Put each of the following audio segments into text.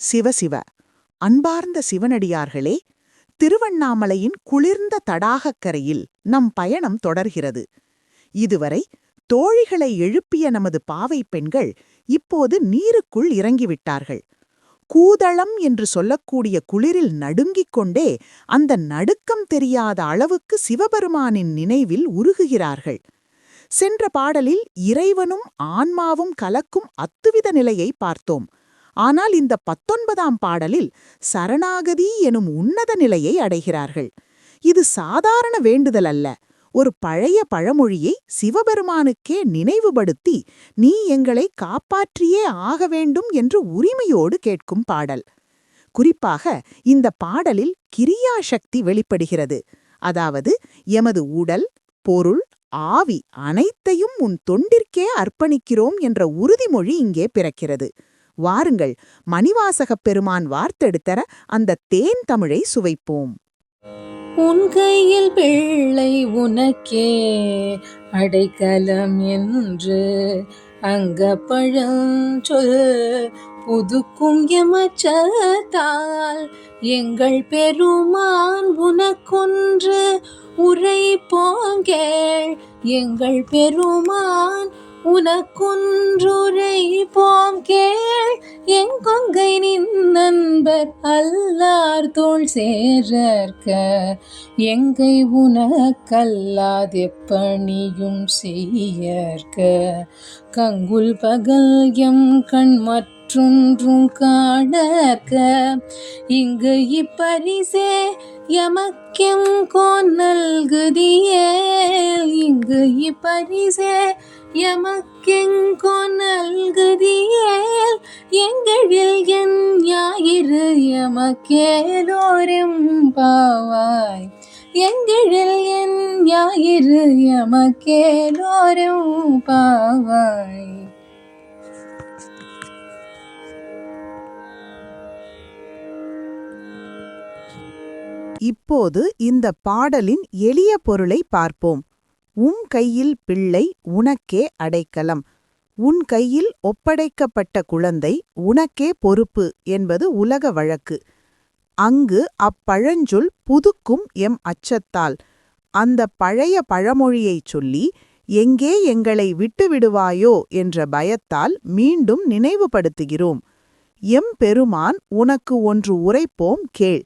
சிவசிவ அன்பார்ந்த சிவனடியார்களே திருவண்ணாமலையின் குளிர்ந்த தடாகக்கரையில் நம் பயணம் தொடர்கிறது. இதுவரை தோழிகளை எழுப்பிய நமது பாவை பெண்கள் இப்போது நீருக்குள் இறங்கிவிட்டார்கள். கூதளம் என்று சொல்லக்கூடிய குளிரில் நடுங்கிக் கொண்டே அந்த நடுக்கம் தெரியாத அளவுக்கு சிவபெருமானின் நினைவில் உருகுகிறார்கள். சென்ற பாடலில் இறைவனும் ஆன்மாவும் கலக்கும் அத்துவித நிலையை பார்த்தோம். ஆனால் இந்த பத்தொன்பதாம் பாடலில் சரணாகதி எனும் உன்னத நிலையை அடைகிறார்கள். இது சாதாரண வேண்டுதல் அல்ல. ஒரு பழைய பழமொழியை சிவபெருமானுக்கே நினைவுபடுத்தி நீ எங்களை காப்பாற்றியே ஆக வேண்டும் என்று உரிமையோடு கேட்கும் பாடல். குறிப்பாக இந்த பாடலில் கிரியாசக்தி வெளிப்படுகிறது. அதாவது எமது உடல் பொருள் ஆவி அனைத்தையும் உன் தொண்டிற்கே அர்ப்பணிக்கிறோம் என்ற உறுதிமொழி இங்கே பிறக்கிறது. வாருங்கள். மணிவாசகப் பெருமான் வார்த்தெடுத்தர அந்த தேன் தமிழை சுவைப்போம். உன் கையில் பிள்ளை உனக்கே அடைக்கலம் என்று அங்க பழஞ்சொல் புதுக்கும் எமச்சத்தால் எங்கள் பெருமான் உனக்கொன்று உரை போங்கேள் எங்கள் பெருமான் உனக்குன்றுரை போம் கேள் எங்கொங்கை நின் நண்பர் அல்லார் தோல் சேரற்க எங்கை உனக்கல்லாதெப்பணியும் செய்யற்க. கங்குல் பகல் எம் கண் மற்றொன்றும் காணற்க. இங்கு இப்பரிசே எமக்கெம் கோன் நல்குதியே. இங்கு இப்பரிசே எமக்கெங்கோ நல்குதியேல் எங்களில் என் ஞாயிறு எமக்கேலோரும் பாவாய். எங்களில் என் ஞாயிறு எமக்கேலோரும் பாவாய். இப்போது இந்த பாடலின் எளிய பொருளை பார்ப்போம். உம் கையில் பிள்ளை உனக்கே அடைக்கலம். உன் கையில் ஒப்படைக்கப்பட்ட குழந்தை உனக்கே பொறுப்பு என்பது உலக வழக்கு. அங்கு அப்பழஞ்சொல் புதுக்கும் எம் அச்சத்தால். அந்த பழைய பழமொழியைச் சொல்லி எங்கே எங்களை விட்டுவிடுவாயோ என்ற பயத்தால் மீண்டும் நினைவுபடுத்துகிறோம். எம் பெருமான் உனக்கு ஒன்று உரைப்போம் கேள்.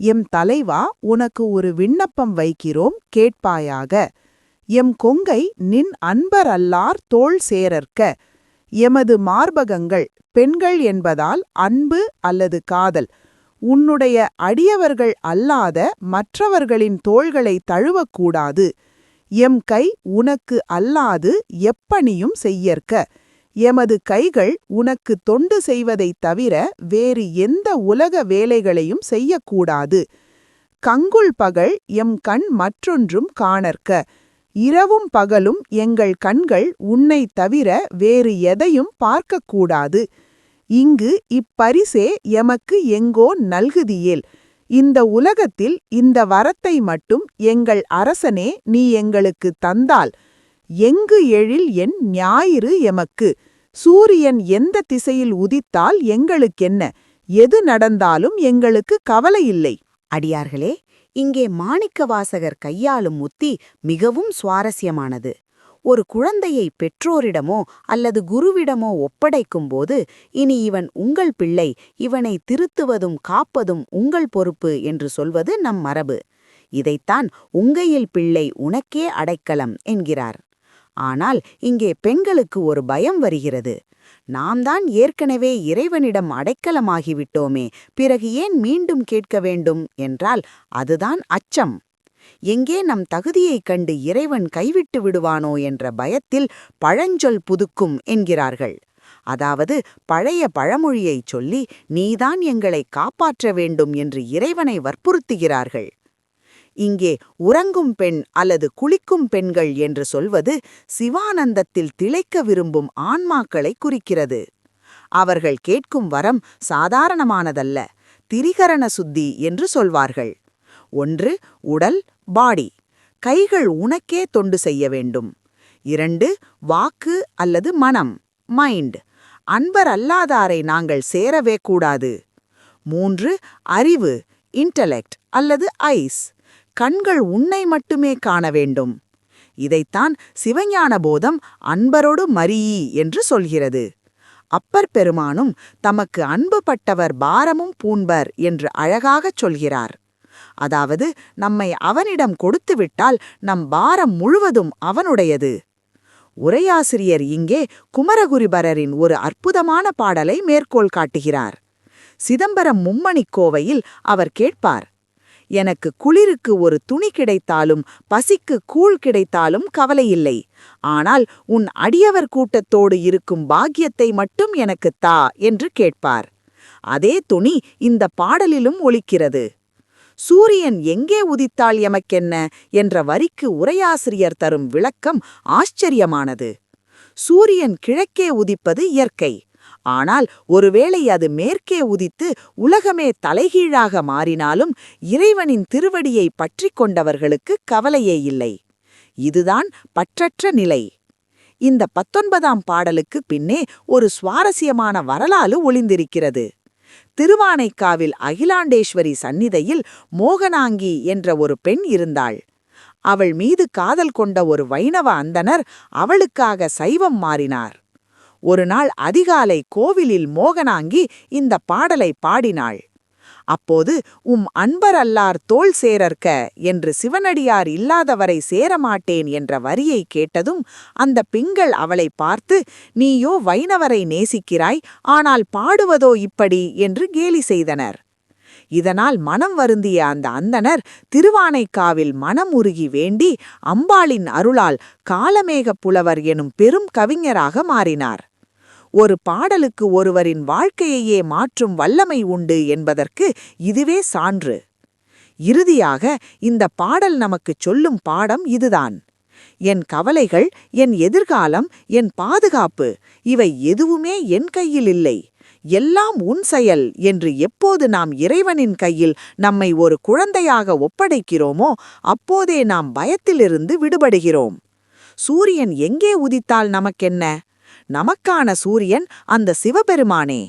எம் தலைவா உனக்கு ஒரு விண்ணப்பம் வைக்கிறோம் கேட்பாயாக. எம் கொங்கை நின் அன்பரல்லார் தோள் சேரற்க. எமது மார்பகங்கள் பெண்கள் என்பதால் அன்பு அல்லது காதல். உன்னுடைய அடியவர்கள் அல்லாத மற்றவர்களின் தோள்களை தழுவக்கூடாது. எம் கை உனக்கு அல்லாது எப்பணியும் செய்யற்க. எமது கைகள் உனக்கு தொண்டு செய்வதைத் தவிர வேறு எந்த உலக வேலைகளையும் செய்யக்கூடாது. கங்குள் பகல் எம் கண் மற்றொன்றும் காணற்க. இரவும் பகலும் எங்கள் கண்கள் உன்னை தவிர வேறு எதையும் பார்க்கக்கூடாது. இங்கு இப்பரிசே எமக்கு எங்கோ நல்குதியேல். இந்த உலகத்தில் இந்த வரத்தை மட்டும் எங்கள் அரசனே நீ எங்களுக்கு தந்தால். எங்கு எழில் என் ஞாயிறு எமக்கு? சூரியன் எந்த திசையில் உதித்தால் எங்களுக்கென்ன? எது நடந்தாலும் எங்களுக்கு கவலையில்லை அடியார்களே இங்கே மாணிக்கவாசகர் கையாளும் உத்தி மிகவும் சுவாரஸ்யமானது. ஒரு குழந்தையை பெற்றோரிடமோ அல்லது குருவிடமோ ஒப்படைக்கும்போது இனி இவன் உங்கள் பிள்ளை இவனை திருத்துவதும் காப்பதும் உங்கள் பொறுப்பு என்று சொல்வது நம் மரபு. இதைத்தான் உங்கையில் பிள்ளை உனக்கே அடைக்கலம் என்கிறார். ஆனால் இங்கே பெண்களுக்கு ஒரு பயம் வருகிறது. நாம் தான் ஏற்கனவே இறைவனிடம் அடைக்கலமாகிவிட்டோமே பிறகு ஏன் மீண்டும் கேட்க வேண்டும் என்றால் அதுதான் அச்சம். எங்கே நம் தகுதியைக் கண்டு இறைவன் கைவிட்டு விடுவானோ என்ற பயத்தில் பழஞ்சொல் புதுக்கும் என்கிறார்கள். அதாவது பழைய பழமொழியைச் சொல்லி நீதான் எங்களை காப்பாற்ற வேண்டும் என்று இறைவனை வற்புறுத்துகிறார்கள். இங்கே உறங்கும் பெண் அல்லது குளிக்கும் பெண்கள் என்று சொல்வது சிவானந்தத்தில் திளைக்க விரும்பும் ஆன்மாக்களை குறிக்கிறது. அவர்கள் கேட்கும் வரம் சாதாரணமானதல்ல திரிகரண சுத்தி என்று சொல்வார்கள். ஒன்று உடல் பாடி. கைகள் உனக்கே தொண்டு செய்ய வேண்டும். இரண்டு வாக்கு அல்லது மனம் மைண்ட். அன்பர் அல்லாதாரை நாங்கள் சேரவே கூடாது. மூன்று அறிவு இன்டலெக்ட் அல்லது ஐஸ். கண்கள் உன்னை மட்டுமே காண வேண்டும். இதைத்தான் சிவஞான போதம் அன்பரோடு மரியி என்று சொல்கிறது. அப்பர் பெருமானும் தமக்கு அன்புபட்டவர் பாரமும் பூண்பர் என்று அழகாகச் சொல்கிறார். அதாவது நம்மை அவனிடம் கொடுத்துவிட்டால் நம் பாரம் முழுவதும் அவனுடையது. உரையாசிரியர் இங்கே குமரகுருபரரின் ஒரு அற்புதமான பாடலை மேற்கோள் காட்டுகிறார். சிதம்பரம் மும்மணிக் கோவையில் அவர் கேட்பார் எனக்கு குளிருக்கு ஒரு துணி கிடைத்தாலும் பசிக்கு கூழ் கிடைத்தாலும் கவலையில்லை. ஆனால் உன் அடியவர் கூட்டத்தோடு இருக்கும் பாக்கியத்தை மட்டும் எனக்குத் தா என்று கேட்பார். அதே துணி இந்த பாடலிலும் ஒலிக்கிறது. சூரியன் எங்கே உதித்தால் எமக்கென்ன? என்ற வரிக்கு உரையாசிரியர் தரும் விளக்கம் ஆச்சரியமானது. சூரியன் கிழக்கே உதிப்பது இயற்கை. ஆனால் ஒருவேளை அது மேற்கே உதித்து உலகமே தலைகீழாக மாறினாலும் இறைவனின் திருவடியை பற்றிக் கொண்டவர்களுக்கு கவலையே இல்லை. இதுதான் பற்றற்ற நிலை. இந்த பத்தொன்பதாம் பாடலுக்கு பின்னே ஒரு சுவாரஸ்யமான வரலாறு ஒளிந்திருக்கிறது. திருவானைக்காவில் அகிலாண்டேஸ்வரி சந்நிதையில் மோகனாங்கி என்ற ஒரு பெண் இருந்தாள். அவள் மீது காதல் கொண்ட ஒரு வைணவ அந்தனர் அவளுக்காக சைவம் மாறினார். ஒரு நாள் அதிகாலை கோவிலில் மோகனாங்கி இந்த பாடலை பாடினாள். அப்போது உம் அன்பரல்லார் தோள் சேரற்க என்று சிவனடியார் இல்லாதவரை சேரமாட்டேன் என்ற வரியை கேட்டதும் அந்த பிங்கள் அவளை பார்த்து நீயோ வைணவரை நேசிக்கிறாய் ஆனால் பாடுவதோ இப்படி என்று கேலி செய்தனர். இதனால் மனம் வருந்திய அந்த அந்தனர் திருவானைக்காவில் மனமுருகி வேண்டி அம்பாளின் அருளால் காலமேகப் புலவர் எனும் பெரும் கவிஞராக மாறினார். ஒரு பாடலுக்கு ஒருவரின் வாழ்க்கையையே மாற்றும் வல்லமை உண்டு என்பதற்கு இதுவே சான்று. இறுதியாக இந்த பாடல் நமக்குச் சொல்லும் பாடம் இதுதான். என் கவலைகள் என் எதிர்காலம் என் பாதுகாப்பு இவை எதுவுமே என் கையில் இல்லை. எல்லாம் உன் செயல் என்று எப்போது நாம் இறைவனின் கையில் நம்மை ஒரு குழந்தையாக ஒப்படைக்கிறோமோ அப்போதே நாம் பயத்திலிருந்து விடுபடுகிறோம். சூரியன் எங்கே உதித்தால் நமக்கென்ன? நமக்கான சூரியன் அந்த சிவபெருமானே.